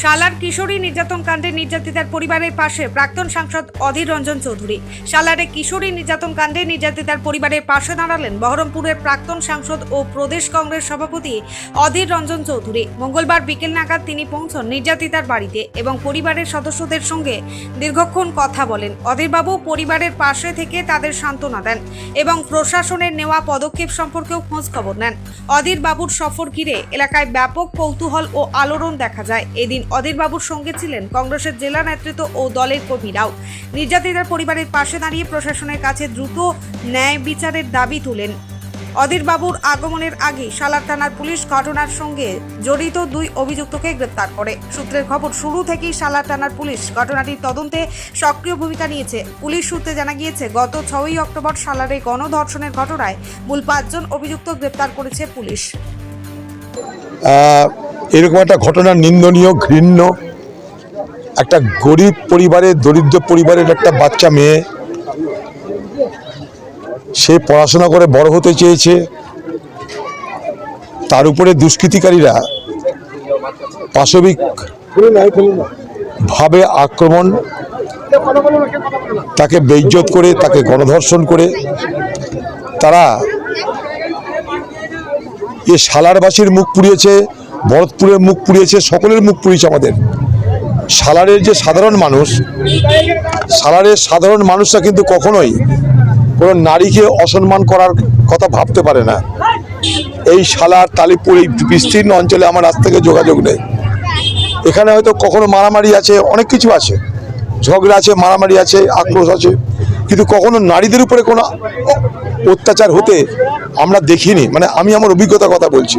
শালার কিশোরী নির্যাতন কাণ্ডে নির্যাতিতার পরিবারের পাশে প্রাক্তন সাংসদ অধীর রঞ্জন চৌধুরী। শালারে কিশোরী নির্যাতন কাণ্ডে নির্যাতিতার পরিবারের পাশে দাঁড়ালেন বহরমপুরের প্রাক্তন সাংসদ ও প্রদেশ কংগ্রেস সভাপতি অধীর রঞ্জন চৌধুরী। মঙ্গলবার বিকেল নাগাদ তিনি পৌঁছন নির্যাতিতার বাড়িতে এবং পরিবারের সদস্যদের সঙ্গে দীর্ঘক্ষণ কথা বলেন। অধীরবাবু পরিবারের পাশে থেকে তাদের সান্ত্বনা দেন এবং প্রশাসনের নেওয়া পদক্ষেপ সম্পর্কেও খোঁজ খবর নেন। অধীরবাবুর সফর ঘিরে এলাকায় ব্যাপক কৌতূহল ও আলোড়ন দেখা যায়। এদিন অধীর বাবুর সঙ্গে ছিলেন কংগ্রেসের জেলা নেতৃত্ব ও দলের কর্মীরাও। নির্যাতিতার পরিবারের পাশে দাঁড়িয়ে প্রশাসনের কাছে দ্রুত ন্যায় বিচারের দাবি তুলেন। অধীর বাবুর আগমনের আগে সালার থানার পুলিশ ঘটনার সঙ্গে জড়িত দুই অভিযুক্তকে গ্রেপ্তার করে। সূত্রের খবর, শুরু থেকেই সালার থানার পুলিশ ঘটনাটির তদন্তে সক্রিয় ভূমিকা নিয়েছে। পুলিশ সূত্রে জানা গিয়েছে, গত ছয়ই অক্টোবর সালারে গণধর্ষণের ঘটনায় মূল পাঁচজন অভিযুক্ত গ্রেপ্তার করেছে পুলিশ। এরকম একটা ঘটনা নিন্দনীয়, ঘৃণ্য। একটা গরিব পরিবারের দরিদ্র পরিবারের একটা বাচ্চা মেয়ে, সে পড়াশোনা করে বড় হতে চেয়েছে। তার উপরে দুষ্কৃতিকারীরা পাশবিক ভাবে আক্রমণ, তাকে বেইজ্জত করে, তাকে গণধর্ষণ করে। তারা এ সালারবাসীর মুখ পুড়িয়েছে। ভরতপুরের মুখ পুড়িয়েছে, সকলের মুখ পুড়িয়েছে আমাদের। সালারের যে সাধারণ মানুষ, সালারের সাধারণ মানুষরা কিন্তু কখনোই কোনো নারীকে অসম্মান করার কথা ভাবতে পারে না। এই সালার তালিপুর এই বিস্তীর্ণ অঞ্চলে আমার আজ থেকে যোগাযোগ নেই। এখানে হয়তো কখনো মারামারি আছে, অনেক কিছু আছে। ঝগড়া আছে, মারামারি আছে, আক্রোশ আছে। কিন্তু কখনো নারীদের উপরে কোনো অত্যাচার হতে আমরা দেখিনি। মানে আমি আমার অভিজ্ঞতার কথা বলছি।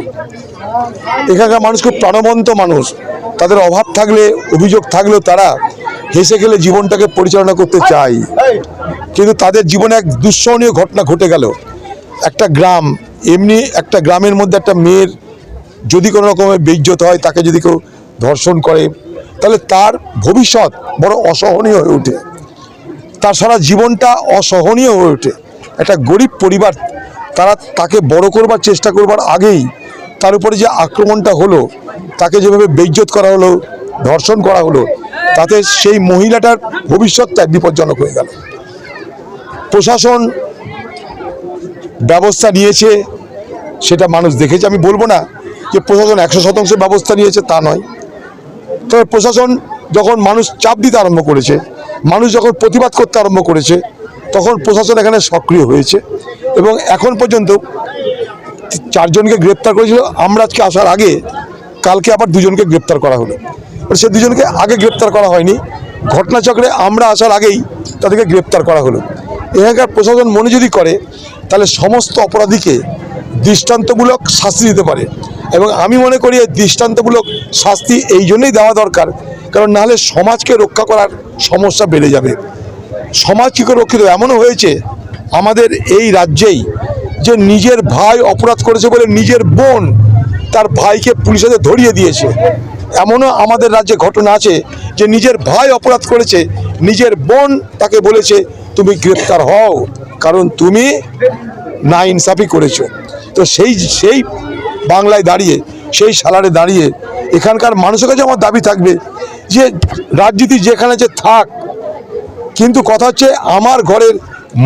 এখানকার মানুষ খুব প্রাণবন্ত মানুষ। তাদের অভাব থাকলে, অভিযোগ থাকলেও তারা হেসে খেলে জীবনটাকে পরিচালনা করতে চায়। কিন্তু তাদের জীবনে এক দুঃসহনীয় ঘটনা ঘটে গেল। একটা গ্রাম, এমনি একটা গ্রামের মধ্যে একটা মেয়ের যদি কোনো রকমের বেইজ্জত হয়, তাকে যদি কেউ ধর্ষণ করে, তাহলে তার ভবিষ্যৎ বড় অসহনীয় হয়ে ওঠে। তার সারা জীবনটা অসহনীয় হয়ে ওঠে। একটা গরিব পরিবার, তারা তাকে বড় করবার, চেষ্টা করবার আগেই তার উপরে যে আক্রমণটা হলো, তাকে যেভাবে বেইজ্জত করা হলো, ধর্ষণ করা হলো, তাতে সেই মহিলাটার ভবিষ্যৎটা বিপজ্জনক হয়ে গেল। প্রশাসন ব্যবস্থা নিয়েছে, সেটা মানুষ দেখেছে। আমি বলব না যে প্রশাসন একশো শতাংশ ব্যবস্থা নিয়েছে, তা নয়। তবে প্রশাসন যখন মানুষ চাপ দিতে আরম্ভ করেছে, মানুষ যখন প্রতিবাদ করতে আরম্ভ করেছে, তখন প্রশাসন এখানে সক্রিয় হয়েছে এবং এখন পর্যন্ত চারজনকে গ্রেপ্তার করেছিল। আমরা আজকে আসার আগে কালকে আবার দুজনকে গ্রেপ্তার করা হলো। সে দুজনকে আগে গ্রেপ্তার করা হয়নি। ঘটনাচক্রে আমরা আসার আগেই তাদেরকে গ্রেপ্তার করা হলো। এখানকার প্রশাসন মনে যদি করে, তাহলে সমস্ত অপরাধীকে দৃষ্টান্তমূলক শাস্তি দিতে পারে। এবং আমি মনে করি এই দৃষ্টান্তমূলক শাস্তি এই জন্যই দেওয়া দরকার, কারণ নাহলে সমাজকে রক্ষা করার সমস্যা বেড়ে যাবে। সমাজ কী করে রক্ষিত এমনও হয়েছে, আমাদের এই রাজ্যেই যে নিজের ভাই অপরাধ করেছে বলে নিজের বোন তার ভাইকে পুলিশের ধরিয়ে দিয়েছে। এমনও আমাদের রাজ্যে ঘটনা আছে যে নিজের ভাই অপরাধ করেছে, নিজের বোন তাকে বলেছে, তুমি গ্রেপ্তার হও, কারণ তুমি না ইনসাফি করেছ। তো সেই সেই বাংলায় দাঁড়িয়ে, সেই সালারে দাঁড়িয়ে এখানকার মানুষের কাছে আমার দাবি থাকবে যে রাজনীতি যেখানে যে থাক। কিন্তু কথা হচ্ছে আমার ঘরের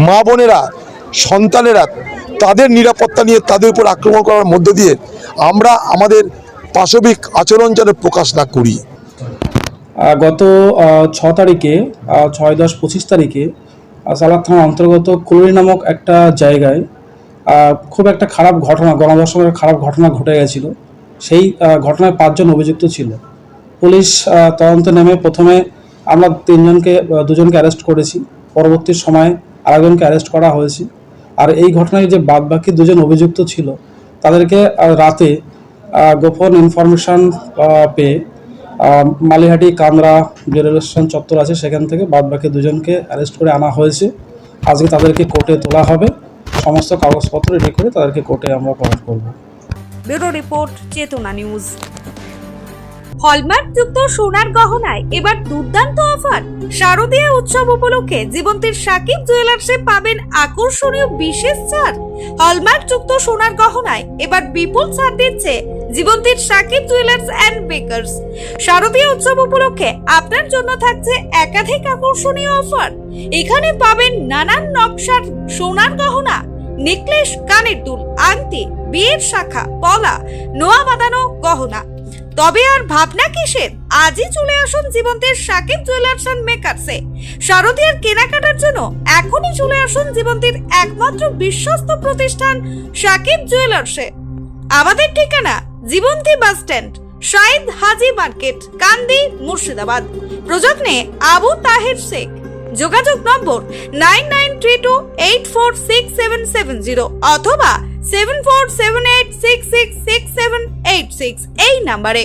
মা বোনেরা, সন্তানেরা তাদের নিরাপত্তা নিয়ে তাদের উপর আক্রমণ করার মধ্য দিয়ে আমরা আমাদের পাশবিক আচরণ যেন প্রকাশ না করি। গত ছ তারিখে ছয় দশ পঁচিশ তারিখে সালাদ থানার অন্তর্গত কুলুরি নামক একটা জায়গায় খুব একটা খারাপ ঘটনা গণধর্ষণের খারাপ ঘটনা ঘটে গেছিল। সেই ঘটনায় পাঁচজন অভিযুক্ত ছিল। পুলিশ তদন্ত নেমে প্রথমে আমরা তিনজনকে দুজনকে অ্যারেস্ট করেছি। পরবর্তী সময়ে আরেকজনকে অ্যারেস্ট করা হয়েছে। আর এই ঘটনায় যে বাদবাকি দুজন অভিযুক্ত ছিল, তাদেরকে রাতে গোপন ইনফরমেশন পেয়ে মালিহাটি কামরা রেল স্টেশন চত্বর আছে, সেখান থেকে বাদবাকি দুজনকে অ্যারেস্ট করে আনা হয়েছে। আজকে তাদেরকে কোর্টে তোলা হবে। সমস্ত কাগজপত্র রেডি করে তাদেরকে কোর্টে আমরা প্রদান করব। Bureau report, Chetana news. হলমার্কযুক্ত সোনার গহনায় এবার দুর্দান্ত অফার। শারদীয় উৎসব উপলক্ষে জীবন্তীর সাকিব জুয়েলার্সে পাবেন আকর্ষণীয় বিশেষ ছাড়। হলমার্কযুক্ত সোনার গহনায় এবার বিপুল ছাড় দিচ্ছে জীবন্তীর সাকিব জুয়েলার্স অ্যান্ড বেকার্স। শারদীয় উৎসব উপলক্ষে আপনার জন্য থাকছে একাধিক আকর্ষণীয় অফার। এখানে পাবেন নানান নকশার সোনার গহনা, নেকলেস, কানের দুল, আংটি, বিয়ের শাখা, পলা, নোয়া বাঁধানো গহনা তবে আর ভাবনা কিসের আজই চলে আসুন জীবন্তের সাকিব জুয়েলার্স অ্যান্ড মেকার্সে শারদীয়ার কেনাকাটার জন্য এখনই চলে আসুন জীবন্তীর একমাত্র বিশ্বস্ত প্রতিষ্ঠান সাকিব জুয়েলার্সে আমাদের ঠিকানা Jibanti bus stand, Shahid Haji market, Kandi, Murshidabad. প্রযত্নে Abu Taher Sheikh. যোগাযোগ number nine nine three two eight four six seven seven zero অথবা seven four seven eight six six six seven eight six এই নাম্বারে।